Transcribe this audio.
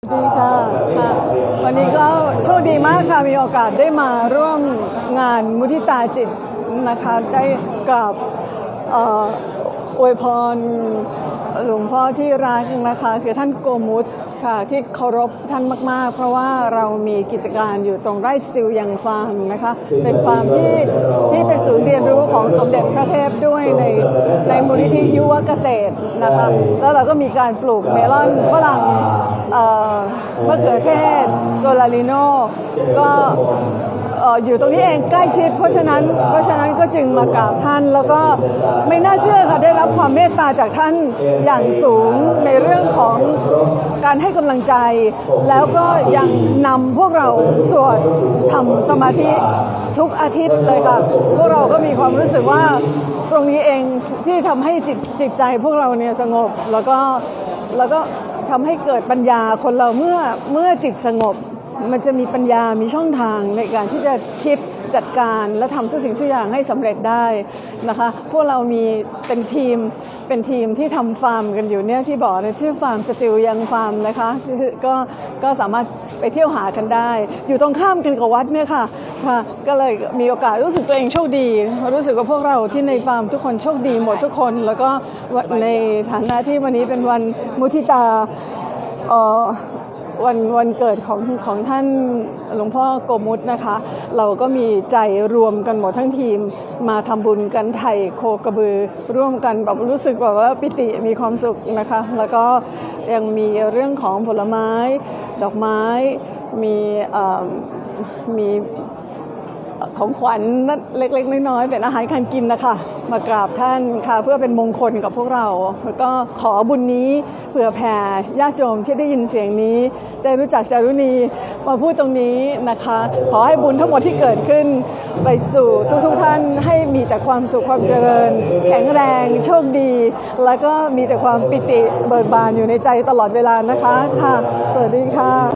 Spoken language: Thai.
ดีค่ะค่ะ วันนี้ก็โชคดีมากค่ะ มีโอกาสได้มาร่วมงานมุทิตาจิตนะคะ ได้กราบอวยพรหลวงพ่อที่รักนะคะ คือท่านโกมุตค่ะ ที่เคารพท่านมาก ๆ เพราะว่าเรามีกิจการอยู่ตรงไร่สติลยังฟาร์มนะคะ เป็นฟาร์มที่ที่เป็นศูนย์เรียนรู้ของสมเด็จพระเทพด้วยในในมูลนิธิยุวเกษตรนะคะ แล้วเราก็มีการปลูกเมลอนฝรั่งเะเขือเทศ โซลาริโนก็เอ่ออยู่ตรงนี้เองใกล้ชิด เพราะฉะนั้นเพราะฉะนั้นก็จึงมากราบท่านแล้วก็ไม่น่าเชื่อค่ะได้รับความเมตตาจากท่านอย่างสูงในเรื่องของการให้กำลังใจ แล้วก็ยังนำพวกเราสวดทำสมาธิทุกอาทิตย์เลยค่ะ พวกเราก็มีความรู้สึกว่าตรงนี้เองที่ทำให้จิตจิตใจพวกเราเนี่ยสงบแล้วก็แล้วก็ ทำให้เกิดปัญญาคนเราเมื่อเมื่อจิตสงบ มันจะมีปัญญา มีช่องทางในการที่จะคิดจัดการและทำทุกสิ่งทุกอย่างให้สำเร็จได้นะคะ พวกเรามีเป็นทีมเป็นทีมที่ทำฟาร์มกันอยู่เนี่ยที่บอกเนี่ยชื่อฟาร์มสติลยังฟาร์มนะคะก็ก็สามารถไปเที่ยวหากันได้ อยู่ตรงข้ามกันกับวัดเนี่ยค่ะค่ะ ก็เลยมีโอกาสรู้สึกตัวเองโชคดี รู้สึกว่าพวกเราที่ในฟาร์มทุกคนโชคดีหมดทุกคน แล้วก็ในฐานะที่วันนี้เป็นวันมุทิตาเออ วันวันเกิดของของท่านหลวงพ่อโกมุตนะคะ เราก็มีใจรวมกันหมดทั้งทีม มาทำบุญกันไถ่โคกระบือ ร่วมกันแบบรู้สึกแบบว่าปิติมีความสุขนะคะ แล้วก็ยังมีเรื่องของผลไม้ ดอกไม้มีมี ของขวัญเล็กๆน้อยๆเป็นอาหารการกินนะคะมากราบท่านค่ะเพื่อเป็นมงคลกับพวกเรา แล้วก็ขอบุญนี้เผื่อแผ่ญาติโยมที่ได้ยินเสียงนี้ ได้รู้จักจารุณีมาพูดตรงนี้นะคะ ขอให้บุญทั้งหมดที่เกิดขึ้น ไปสู่ทุกๆท่านให้มีแต่ความสุขความเจริญ แข็งแรงโชคดี แล้วก็มีแต่ความปิติเบิกบานอยู่ในใจตลอดเวลานะคะค่ะ สวัสดีค่ะ